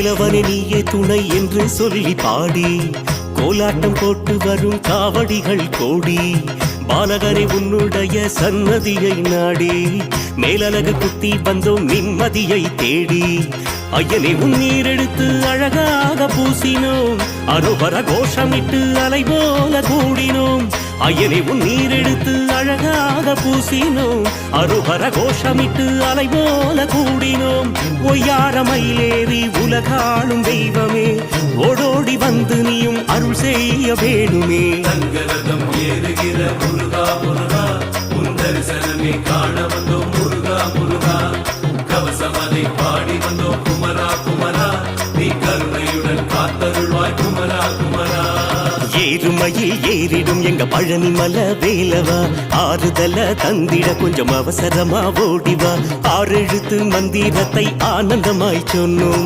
வேலவனே நீயே துணை என்று சொல்லி பாடி. கோலாட்டம் போட்டு வரும் காவடிகள் கோடி. பாலகரை உன்னுடைய சன்னதியை நாடி. மேலழகு குத்தி வந்தோம் நிம்மதியை தேடி. ஐயனை உன் நீரெடுத்து அழகாக பூசினோம். அரோபர கோஷமிட்டு அலை போல கூடினோம். ஐயனை உன் நீரெடுத்து அழகாக பூசினோம் அருபர கோஷமிட்டு அலை போல கூடினோம். ஒய்யார மயிலேறி உலகாளும் தெய்வமே ஓடோடி வந்து நீயும் அருள் செய்ய வேணுமே. தங்கரதம் ஏறுகிற முருகா முருகா உன் தரிசனமே காண வந்தோம் முருகா முருகா. கவசமதை பாடி வந்தோம் குமரா குமரா. நீ கருணையுடன் காத்தருள்வாய் குமரா குமரா. ஏறுமையில் ஏறிடும் எங்க பழனி மல வேலவா. ஆறுதல தந்திட கொஞ்சம் அவசரமா ஓடிவா. ஆறெழுத்து மந்திரத்தை ஆனந்தமாய் சொன்னோம்.